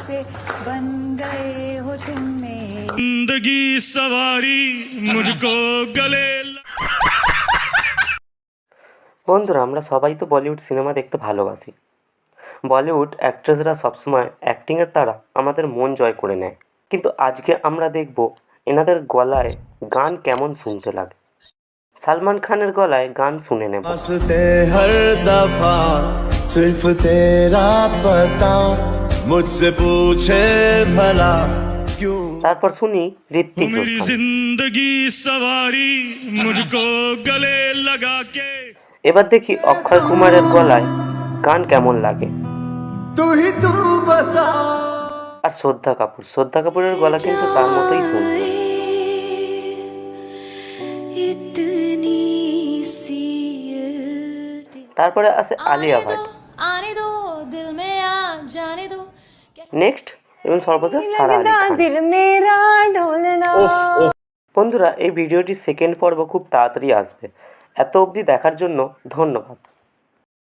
से बन गए हो तुम मेरे जिंदगी सवारी मुझको गले ल- বন্ধুরা আমরা সবাই তো বলিউড সিনেমা দেখতে ভালোবাসি বলিউড অ্যাক্ট্রেসরা সবসময় অ্যাক্টিংয়ের দ্বারা আমাদের মন জয় করে নেয় কিন্তু আজকে আমরা দেখব এনাদের গলায় গান কেমন শুনতে লাগে সালমান খানের গলায় গান শুনে নেব हंसते हर दफा सिर्फ तेरा पता मुझसे पूछे भला क्यों তারপর শুনি वो ঋত্বিক मेरी রোশন जिंदगी सवारी मुझको गले लगा के এবার দেখি অক্ষয় কুমারের গলায় গান কেমন লাগে तू ही तू बसा আর শ্রদ্ধা কাপুর শ্রদ্ধা কাপুরের গলা কিন্তু তার মতোই শুনতে इतनी सी दिल তারপরে আসে আলিয়া ভাট নেক্সট এবং সর্বশেষ সারা বন্ধুরা এই ভিডিওটি সেকেন্ড পর্ব খুব তাড়াতাড়ি আসবে। এত অবধি দেখার জন্য ধন্যবাদ।